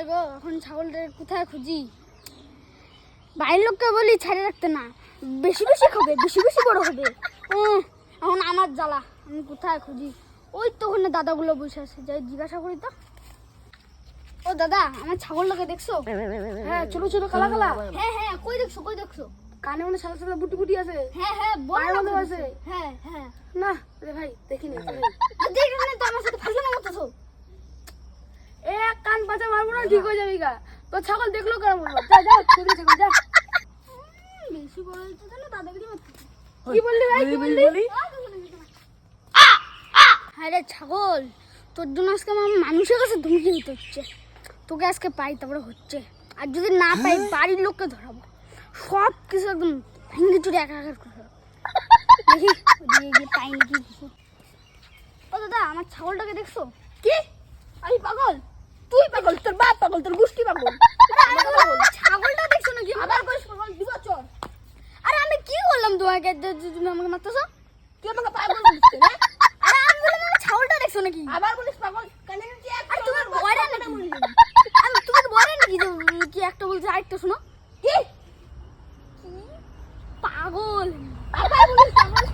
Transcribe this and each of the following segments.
হ্যাঁ গো এখন ছাগলটা কোথায় খুঁজি? বাইরের লোককে বলি ছেড়ে রাখতে না। বেশি বেশি খাবে বেশি বেশি বড় হবে। এখন আমার জ্বালা আমি কোথায় খুঁজি? ওই তো ওখানে দাদাগুলো বসে আছে যাই জিজ্ঞাসা করি তো। ও দাদা আমার ছাগলটাকে দেখছ? হ্যাঁ ছোট ছোট কালা কালা। হ্যাঁ হ্যাঁ কই দেখছ কই দেখছ? কানে মনে সাদা সাদা বুটি বুটি আছে। হ্যাঁ হ্যাঁ কই আছে? হ্যাঁ হ্যাঁ। না রে ভাই দেখিনি। দেখে না তো আমার সাথে ফাজলামো করতেছো এ কান পাচা মারবো না ঠিক হয়ে যাবে গা। তোর ছাগল দেখল কেন বলব যা যা ছাগল যা। বেশি বড় তাহলে দাদাগিরি কি বললি ভাই কি বললি? হ্যাঁ রে ছাগল তোর জন্য আজকে আমার মানুষের কাছে ধমকি দিতে হচ্ছে। তোকে আজকে পাই তারপরে হচ্ছে। আর যদি না পাই বাড়ির লোককে ধরাবো। সব কিছু একদম ভেঙে চুরে একা একা করে দেখি গিয়ে পাই নাকি কিছু। ও দাদা আমার ছাগলটাকে দেখছ? কি? আমি পাগল? পাগল তোর গোষ্ঠী পাগল। বললাম, ছাগলটা দেখছ নাকি? আবার কইস পাগল দিব চর আরে আমি কি করলাম তোমাকে? তুমি আমাকে মারতেছো? তুই আমাকে পাগল বলিস কেন হ্যাঁ? আরে আমি বললাম আমার ছাগলটা দেখছ নাকি? আবার বলিস পাগল? কানে কি আর তুমি পাগল বলে নাকি? আমি তুমি বলে নাকি কি একটা বলছে? আরেকটা শোনো। কি? পাগল। আবার বলিস পাগল?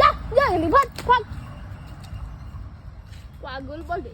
যা যা এলি ভাগ ভাগ পাগল বলে